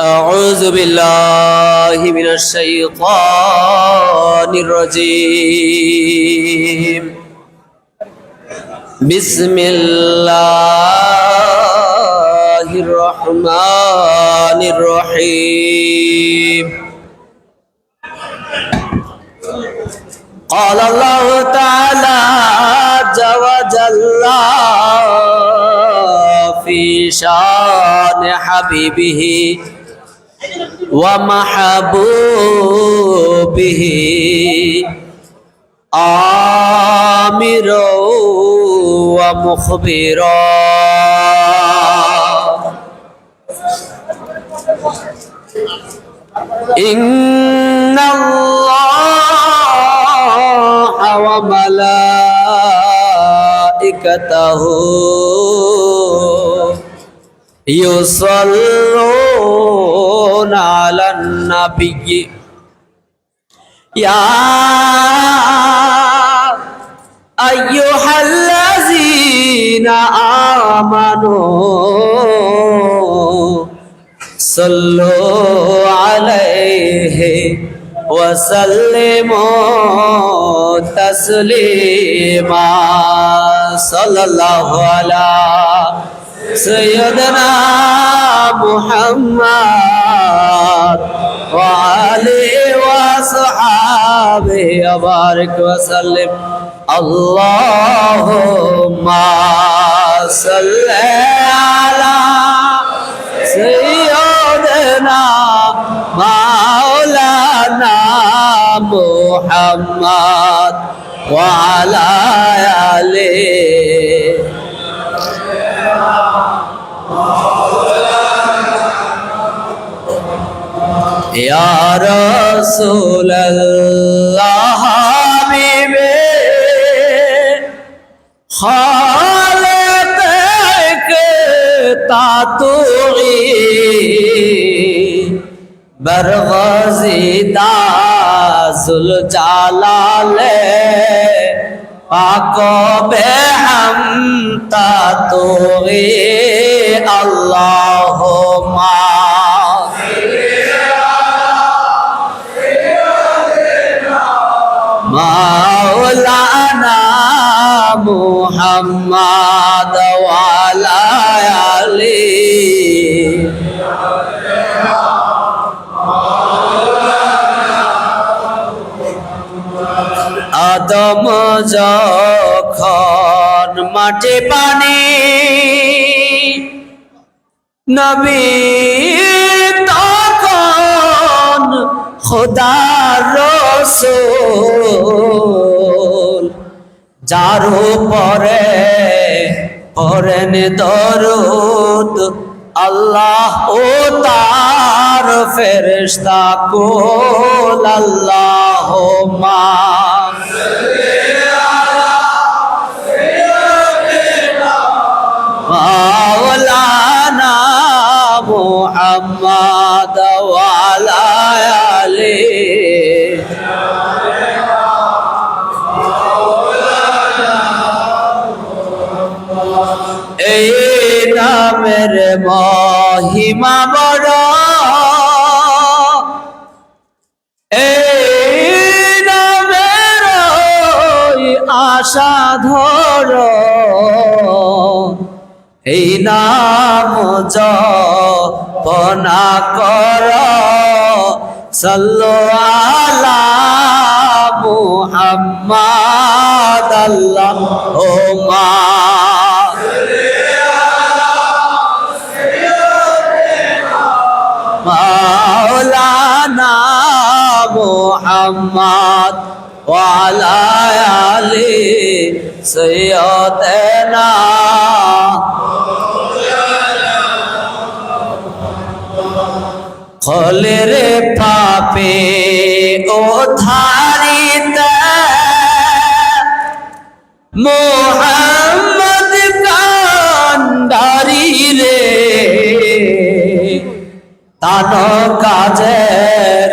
أعوذ بالله من الشيطان الرجيم بسم الله الرحمن الرحيم قال الله تعالى عز وجل في شان حبيبه ومحبوبه آمرا ومخبرا إن الله وملائكته يصلون على النبي يا أيها الذين آمنوا صلوا عليه وسلموا تسليما صلى الله على سيدنا محمد وعلي وصحابه وبارك وسلم اللهم صل على سيدنا مولانا محمد وعلى آله يا رسول الله حبيبي خالق تاتوغي برغزي دازل আকবে হামতা তোরে আল্লাহ মা মাওলানা মুহাম্মদ ওয়ালা আদম যখন মাঠে পানি, নবী তখন খোদার রসুল যার পরে পরেন দরুদ, আল্লাহ ও তার ফেরেশতা কোল আল্লাহ মা নামের মহিমা বড়। এই নামের আশা ধর। এই নাম জপনা কর। সাল্লো আলা মুহাম্মাদ আল্লাহ ও মা মাওলানা মুহাম্মদ ওয়ালা আলী সৈয়দনা রে পাপে ও ধারিতে মোহাম্মদ তান কাজের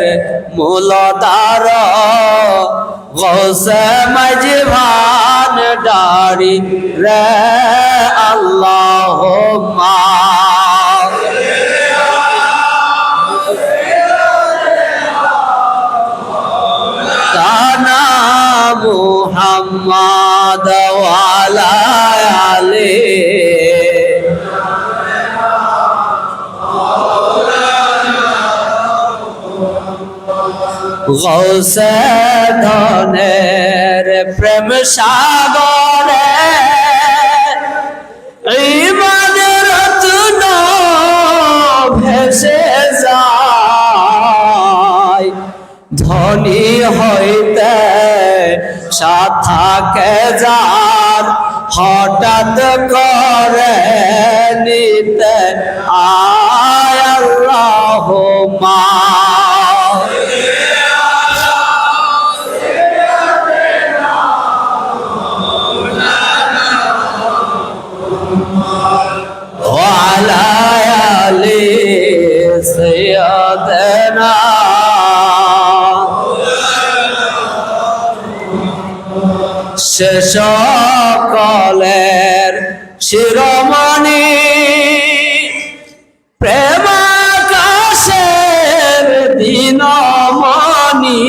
মূলদার গোসে মজভান ডারি রে আল্লাহ মা কানা মুহাম্মদ ওয়ালা গৌসে প্রেম সাগরে ইমান রত্ন ভেসে যায়। হঠাৎ করে নিতে আয় শেষ কলের শিরোমণি। প্রেমাকাশের দিনমণি।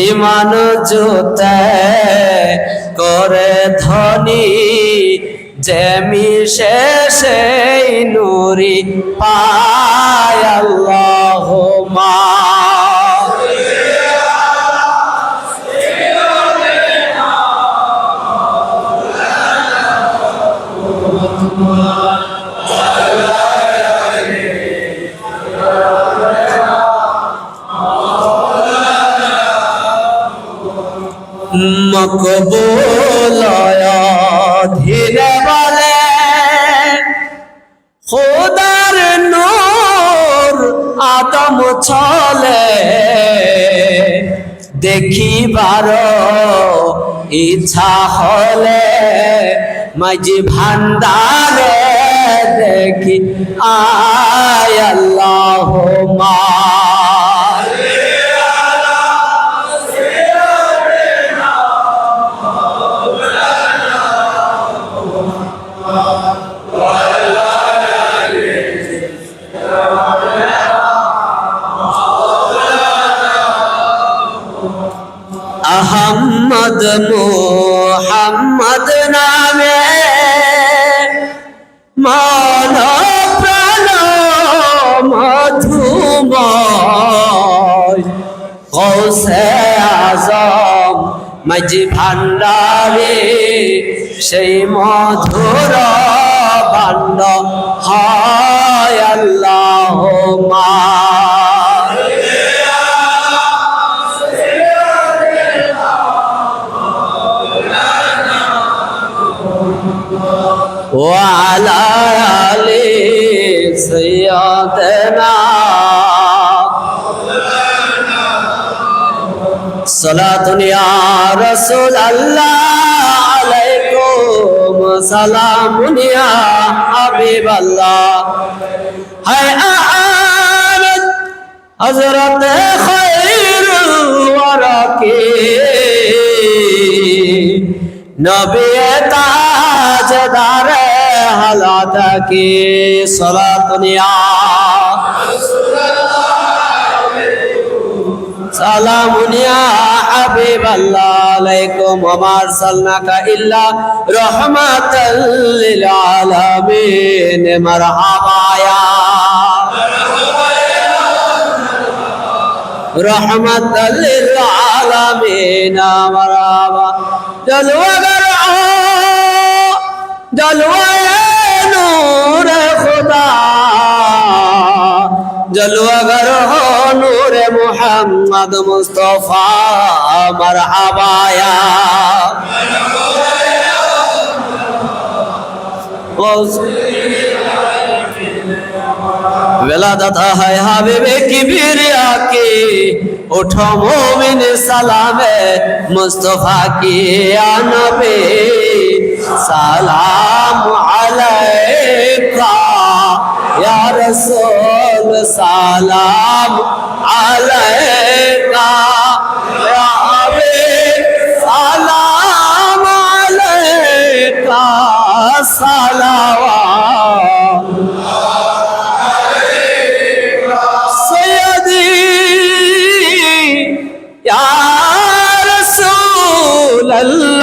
ইমান জুতে করে ধনী যেমি শেষে নুরি পায় আল্লাহ। মকবুল ধীরে বলে খোদার নূর আদম চলে দেখিবার ইচ্ছা হলে মাঝি ভান্ডারে দেখি আয় আল্লাহ মা আহম্মদ মোহাম্মদ নামে মন প্রাণ মধুময় কৌশে আজম মাঝি ভান্ডারে সেই মধুর ভাণ্ড হয় আল্লাহ মা وعلى آل سيدنا صلاة يا رسول الله عليكم سلام يا حبيب الله هاي آمد حضرت خير الورى নবী তাজদার কি সলাতুনিয়া সালামুনিয়া হাবিব আল্লাহ আলাইকুম ওমা আরসালনাকা ইল্লা রাহমাতাল লিল আলামিন মারহাবা। ইয়া রহমত লিল জলুয়াগর নূরে মুহাম্মদ মুস্তফা মারহাবায়া বেলা দাদা, হায় হাবিবে কিবিরিয়া কে ওঠো মুমিন সালামে, মুস্তফা কি আনবে? সালাম আলাইকা। رسول سلام علیکہ یا حبیب سلام علیکہ صلوات سیدی یا رسول اللہ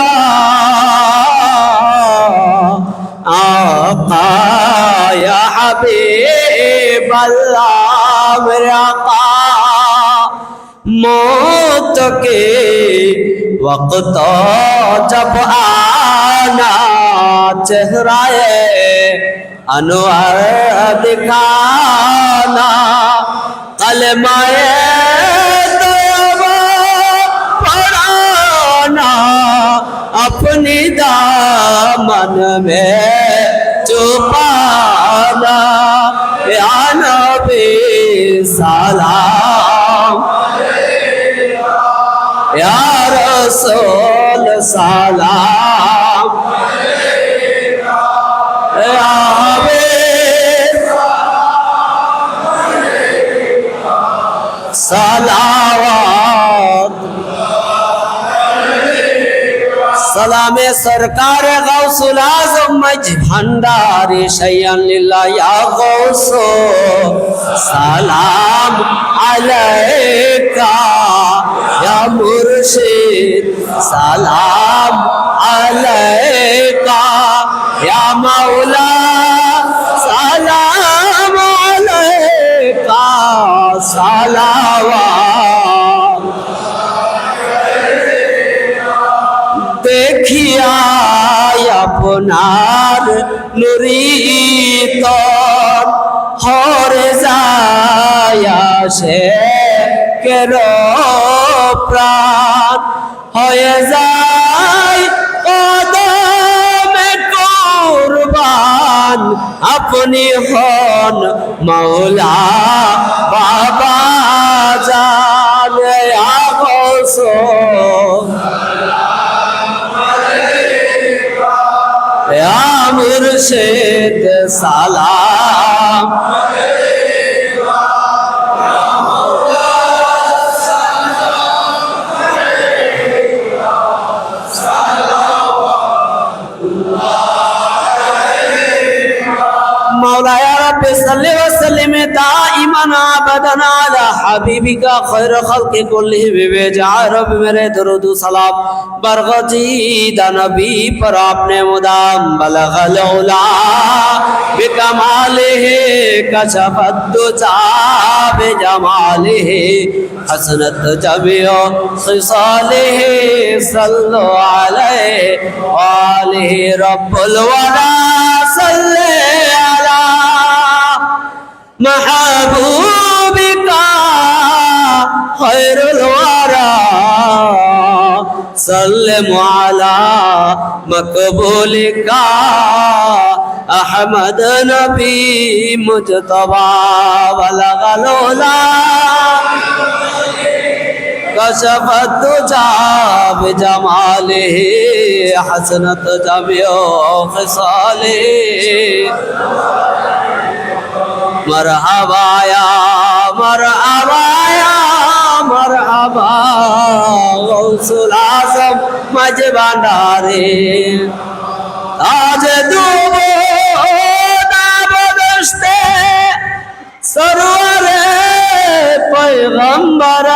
موت کے وقت جب آنا چہرہ انوار دکھانا کلمہ پڑھانا اپنی دامن میں چھپانا یا نبی سلام রসুল সালাম। আবে সালাওয়াত। সালামে সরকার গাউসুল আজম মজ ভান্ডারে শায়ান লিল্লাহ ইয়া গাউস সালাম আলাইকা ইয়া মুরশিদ। সালাম আলাইকা ইয়া মাওলা সালাম আলাইকা সালাওয়া দেখিয়া আপনার নুরিত হরে যায় আসে। একের প্রাণ হয়ে যায়। কদমে আপনি হন মৌলা বাবা জানে আগস সালা دائما ابدا على حبيبك خير خلق كلهم جا رب میرے درود و سلام برغتید نبی پر آپ نے مدام بلغ لولا العلا بکمالہ کشف الدجا بجمالہ حسنت جمیع خصالہ صلو علی وآلہ رب الورا صلی محبوبك خير الورى سلم على مقبولك أحمد نبي مجتبى بلغ الأولى كشف الدجى بجماله حسنت جميع خصاله مرحبا یا مرحبا یا مرحبا غوث العظم مجمع نارے۔ آج دوبو نابدشتے سرور پیغمبر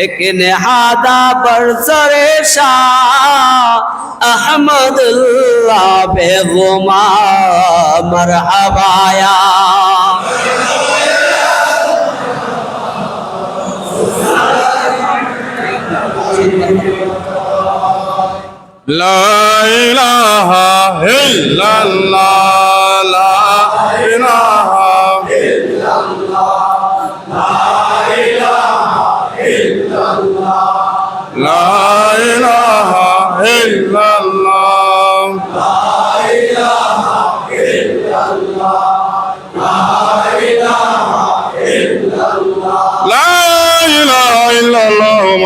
ایک نہادہ پر سر شاہ احمد اللہ بیغما مرحبا یا لا إله إلا الله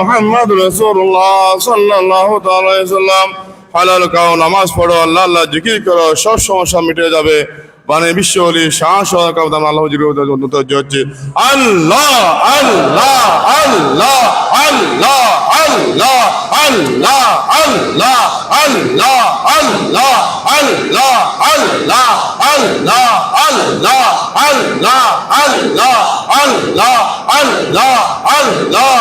মোহাম্মদ রসুল্লাহ সাল্লাহ তাল্লাম হালাল কাউ নামাজ পড়ো, আল্লাহ আল্লাহ, জিকির করো, সব সমস্যা মিটে যাবে। মানে বিশ্ব হলি কামদাম আল্লাহ জিকির হচ্ছে আল্লাহ আল্লাহ আল্লাহ আল্লাহ আল্লাহ আল্লাহ আল্লাহ আল্লাহ আল্লাহ আল্লাহ আল্লাহ আল্লাহ আল্লাহ আল্লাহ আল্লাহ আল্লাহ আল্লাহ আল্লাহ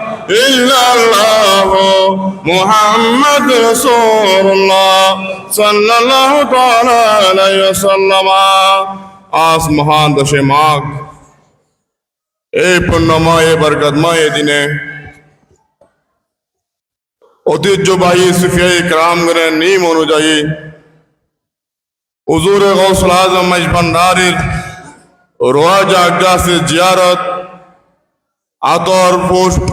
اللہ محمد رسول اللہ صلی اللہ تعالی علیہ وسلم آس মহান দশে মাঘ এই পুণ্যময় جو بھائی صفیہ اکرام گرے نیم ہونو جائی حضور غوث العظم مجبندارীর রোয়াজ আজ্ঞা সে জিয়ারত আতর پوشت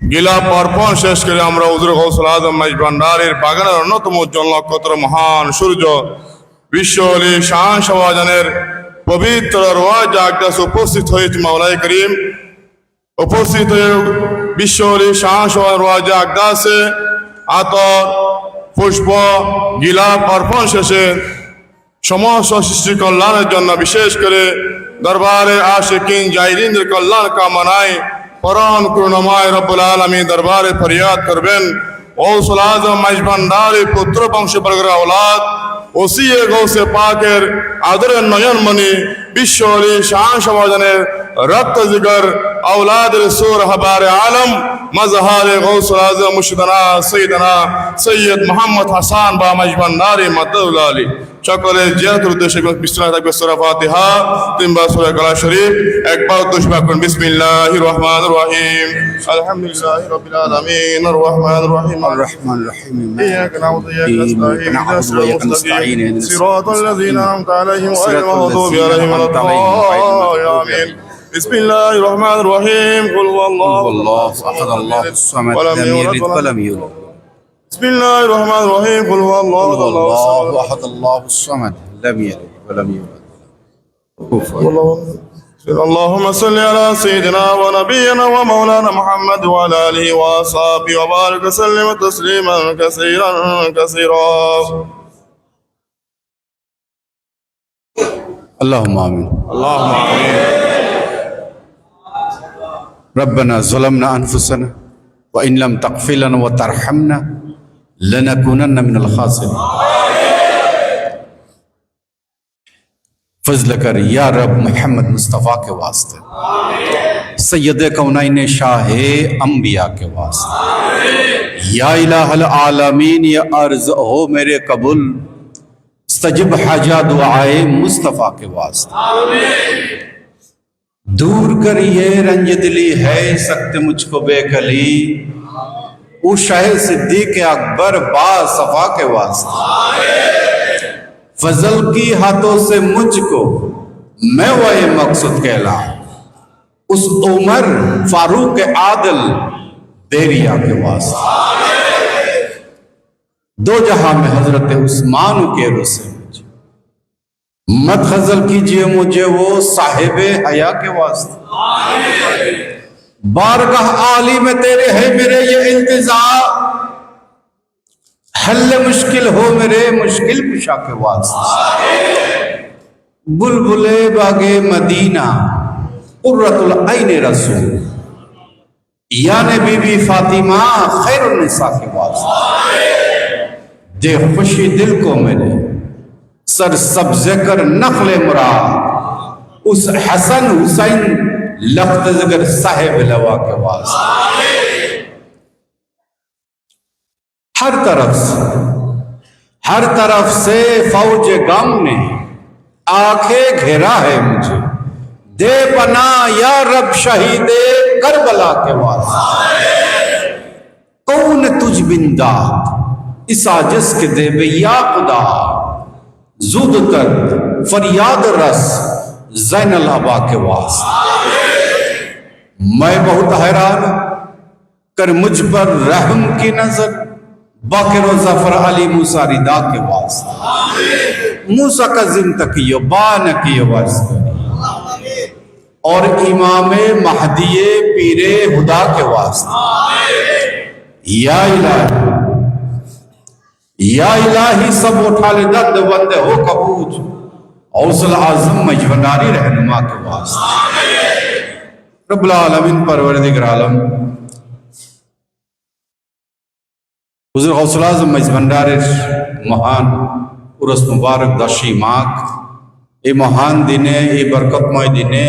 গিলা অর্পণ শেষ করে আমরা হুজুর গৌসুল আজম মাইজ ভান্ডারের বাগানের অন্যতম উজ্জ্বল নক্ষত্র মহান সূর্য বিশ্ব অলি শাহান সমাজানের পবিত্র রোয়াজ আগ্রাস উপস্থিত হয়েছে মাওলাই করিম উপস্থিত হয়ে বিশ্ব অলি শাহান সমাজ রোয়াজ আতর, পুষ্প, গিলা অর্পণ শেষে সমস্ত সৃষ্টি কল্যাণের জন্য বিশেষ করে দরবারে আশিকিন জাইরিনদের কল্যাণ কামনায় پران کرنمائے رب العالمین دربار فریاد کربن غوث العظم مجمندار پتر پنش برگر اولاد، وسیع غوث پاکر আদরের নয়নমণি বিশ্ব অলি শাহ সমাজনের রক্ত زگر اولاد رسول حبار عالم مظہر غوث العظم مشدنا سیدنا سید محمد حسان با مجمن نار مدد علی সকলে জিয়ারতের উদ্দেশ্যে বিসমিল্লাহ থাকবে সূরা ফাতিহা তিনবার সূরা কালা শরীফ একবার উদ্দেশ্য পাঠ করুন। বিসমিল্লাহির রহমানির রহিম। আলহামদুলিল্লাহি রাব্বিল আলামিন। আর রহমানির রহিম। আর রহমান রহিম। ইয়াকা নাউযু ইয়াকা নাস্তাঈন। ইহদিনাস সিরাতাল মুস্তাকিম। সিরাতাল লাযিনা আন'আমতা আলাইহিম ওয়া আলা আলিহিম ওয়া সাহবিহি আমিন। بسم الله الرحمن الرحيم. قل هو الله. الله. أحد الله الصمد. لم يلد ولم يولد. بسم الله الرحمن الرحيم. قل هو الله. الله أحد الله الصمد. لم يلد ولم يولد. اللهم صل على سيدنا ونبينا ومولانا محمد وعلى آله وأصحابه وبارك وسلم تسليما كثيرا كثيرا. اللهم آمين. اللهم آمين. ربنا ظلمنا انفسنا وان لم تغفر لنا وترحمنا لنكونن من الخاسرين. فضل کر یا رب محمد مصطفیٰ کے واسطے سید کونائن شاہ انبیاء کے واسطے۔ یا الہ العالمین، یا عرض ہو میرے قبول سجب حاجہ دعائے مصطفیٰ کے واسطے۔ آمین دور کر یہ رنج دلی ہے، سخت مجھ کو بے کلی۔ او شاہ صدیق اکبر با صفا کے واسطے۔ فضل کی ہاتھوں سے مجھ کو میں وہ مقصد کہلا۔ اس عمر فاروق عادل دیریا کے واسطے۔ دو جہاں میں حضرت عثمان کے روسے مت خزل کیجیے مجھے وہ صاحب حیا کے واسطے۔ بارگاہ عالی میں تیرے ہے میرے یہ انتظار۔ حل مشکل ہو میرے مشکل پشا کے واسطے۔ بلبلے باغ مدینہ، قرۃ العین رسول۔ یعنی بی بی فاطمہ خیر النساء کے واسطے۔ دے خوشی دل کو میرے۔ سر سبز کر نقل مراد۔ اس حسن حسین لخت زگر صاحب لوا کے واسطے۔ ہر طرف سے، ہر طرف سے فوج غم نے آنکھیں گھیرا ہے مجھے۔ دے پنا یا رب شہید کربلا کے واسطے۔ کون تجھ بندہ اس آجس کے دے بے یا خدا۔ زد کر فریاد رس زین الابا کے واسطے میں بہت حیران، کر مجھ پر رحم کی نظر باقر و ظفر علی موسا ردا کے واسطے موسا کا ذم زندگی بان کی واسطے اور امام مہدی پیرے ہدا کے واسطے یا الہی یا الہی سب اٹھا لے دد بندے ہو کبوت۔ اوزل عظم مجھوناری رہنما کے واسطے۔ رب العالمین پروردگار عالم حضر غوصل عظم مجھوناری مہان ارس مبارک دشی ماک اے مہان دینے اے برکت مائی دینے۔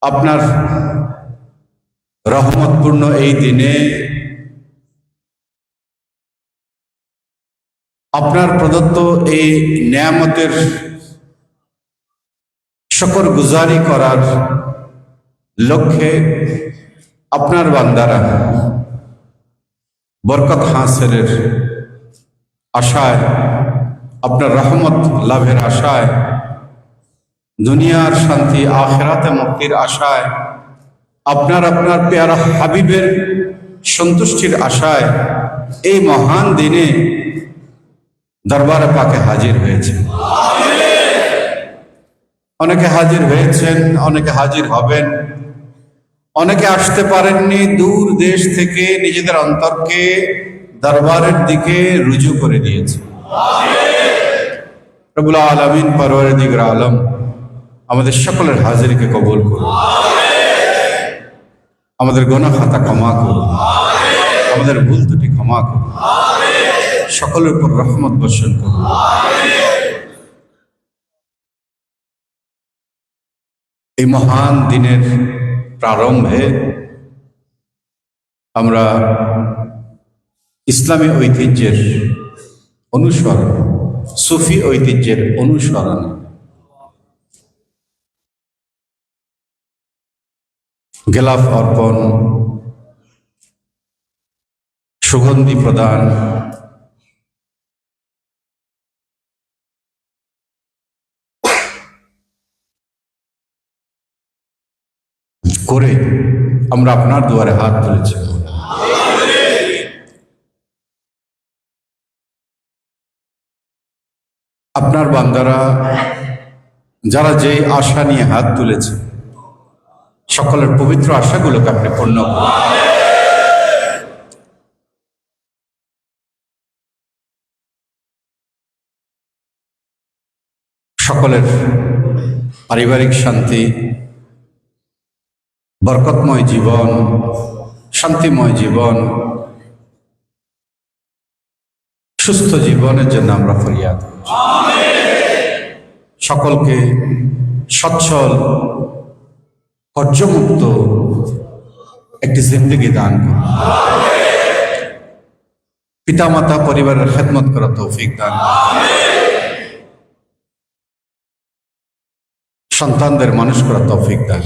اپنا رحمت پرنو اے دینے۔ আপনার প্রদত্ত এই নিয়ামতের শকর গুজারি করার লক্ষ্যে আপনার বান্দারা বরকত হাসিলের আশায়, আপনার রহমত লাভের আশায়, দুনিয়ার শান্তি আখেরাতে মুক্তির আশায়, আপনার আপনার পেয়ারা হাবিবের সন্তুষ্টির আশায় এই মহান দিনে দরবারে পাকে হাজির হয়েছে। অনেকে হাজির হয়েছেন, অনেকে হাজির হবেন। অনেকে আসতে পারেননি দূর দেশ থেকে, নিজেদের অন্তরকে দরবারের দিকে রুজু করে দিয়েছে। রবুল আলমিন পরওয়ার দিগর আলম আমাদের সকলের হাজিরকে কবুল করুন। আমাদের গোনা খাতা ক্ষমা করুন। আমাদের ভুল দুটি ক্ষমা করুন। সকলের উপর রহমত বর্ষণ করুন। এই মহান দিনের প্রারম্ভে আমরা ইসলামী ঐতিহ্যের অনুসরণ, সুফি ঐতিহ্যের অনুসরণ গেলাফ অর্পণ, সুগন্ধি প্রদান করে আমরা আপনার দুয়ারে হাত তুলেছি। আপনার বান্দারা, যারা যে আশা নিয়ে হাত তুলেছে, সকলের পবিত্র আশাগুলোকে আপনি পূর্ণ সকলের পারিবারিক শান্তি বরকতময় জীবন, শান্তিময় জীবন, সুস্থ জীবনের জন্য আমরা ফরিয়াদ সকলকে সচ্ছল কর্যমুক্ত একটি জিন্দগি দান করুন। পিতামাতা পরিবারের খেদমত করা তৌফিক দান সন্তানদের মানুষ করা তৌফিক দান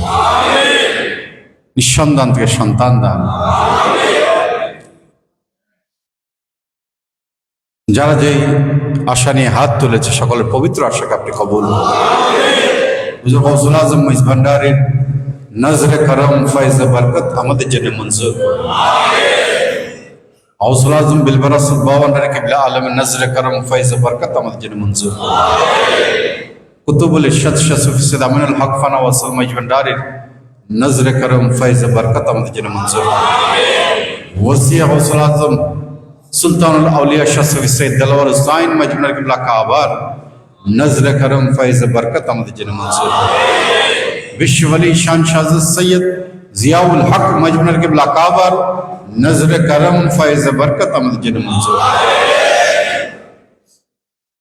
করুন। নিঃসন্তান থেকে সন্তান দান যারা যে আশা নিয়ে হাত তুলেছে, সকলের পবিত্র আশাকে আপনি কবুল ভান্ডারের নজরে করম বরকত আমাদের জন্য মঞ্জুর। গৌসুল আজম বিলবরাসুল বাবান্ডারে কিবলা আলমের নজরে করম বরকত আমাদের জন্য মঞ্জুর। কুতুবুল ইরশাদ শাসুফি সৈয়দ আমিনুল হক ফানা ওয়াসুল মহিজ ভান্ডারের নজরে করম ফৈজ বরকত আমাদের জন্য মঞ্জুর ওসিয়া হৌসুল আজম সুলতানুল আউলিয়া শাহ সৈয়দ দেলাওয়ার হুসাইন মজমুল কিবলা কাবার নজরে করম ফৈজ বরকত আমাদের জন্য মঞ্জুর বিশ্ব আলী শান শাহ সৈয়দ জিয়াউল হক মজমুল কিবলা কাবার নজরে করম ফৈজ বরকত আমাদের জন্য মঞ্জুর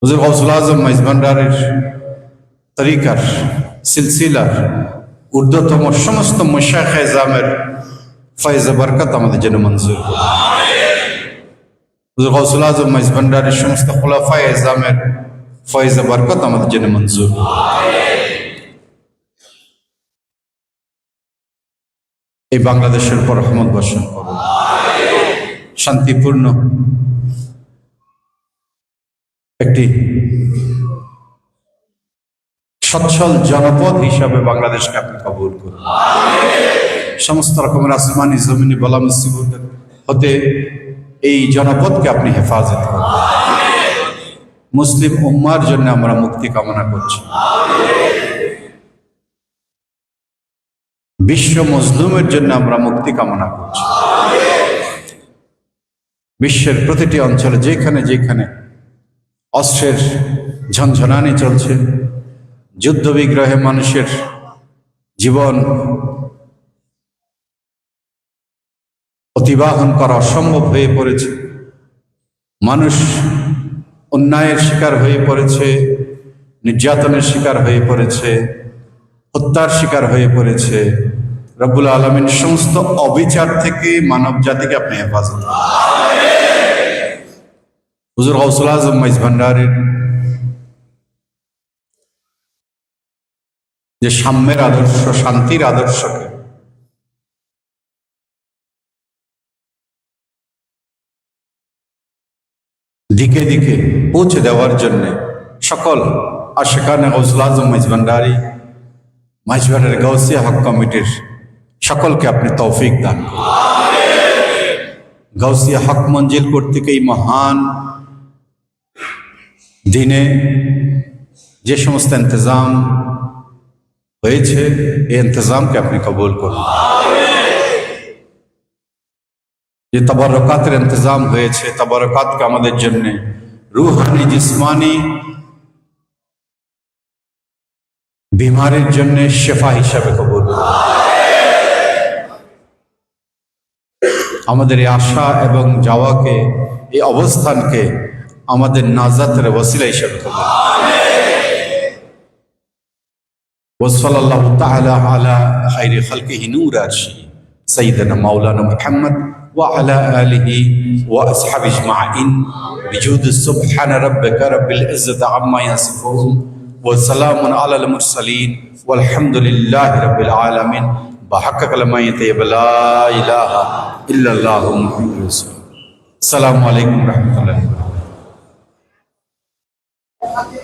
হুজুর গৌসুল আজম মেজবানডারের তরিকার সিলসিলার ঊর্ধ্বতম সমস্ত মুশাখ জামের ফয়েজ বরকত আমাদের জন্য মঞ্জুর ভান্ডারের সমস্ত খোলাফায় জামের ফয়েজ বরকত আমাদের জন্য মঞ্জুর এই বাংলাদেশের উপর রহমত বর্ষণ শান্তিপূর্ণ একটি সচ্ছল জনপদ হিসাবে বাংলাদেশকে আপনি কবুল করুন। সমস্ত রকমের আসমানি জমিনি বলা মুসিবত হতে এই জনপদকে আপনি হেফাজত করুন। মুসলিম উম্মার জন্য আমরা মুক্তি কামনা করছি। বিশ্ব মজলুমের জন্য আমরা মুক্তি কামনা করছি। বিশ্বের প্রতিটি অঞ্চলে যেখানে যেখানে অস্ত্রের ঝনঝনানি চলছে যুদ্ধ বিগ্রহে মানুষের জীবন অতিবাহন করা অসম্ভব হয়ে পড়েছে। মানুষ অন্যায়ের শিকার হয়ে পড়েছে, নির্যাতনের শিকার হয়ে পড়েছে, হত্যার শিকার হয়ে পড়েছে। রব্বুল আলমিন সমস্ত অবিচার থেকে মানব জাতিকে আপনি হেফাজত হুজুর গৌসুল আজম মাইজ ভান্ডারের যে সাম্যের আদর্শ, শান্তির আদর্শকে দিকে দিকে পৌঁছে দেওয়ার জন্য সকল আশেখানে গৌসুল আজম মাইজ ভান্ডারী মাইজবারের গৌসিয়া হক কমিটির সকলকে আপনি তৌফিক দান। গৌসিয়া হক মঞ্জিল কর্তৃক এই মহান দিনে যে সমস্ত ইন্তজাম হয়েছে এই ইন্তজামকে আপনি কবুল করুন। যে তবরকাতের ইন্তজাম হয়েছে, তবরকাতকে আমাদের জন্য রুহানি, জিসমানি বিমারের জন্য শেফা হিসাবে কবুল আমাদের এই আশা এবং যাওয়াকে, এই অবস্থানকে আমাদের নাজাতের ওসিলা হিসাবে কবুল। وصلى الله تعالى على خير خلقه عرشه سيدنا مولانا محمد وعلى آله وأصحابه أجمعين. بجود سبحان ربك رب العزة عما يصفون وسلام على المرسلين والحمد لله رب العالمين. بحق كلمة طيب لا إله إلا الله محمد رسول. السلام عليكم ورحمة الله وبركاته.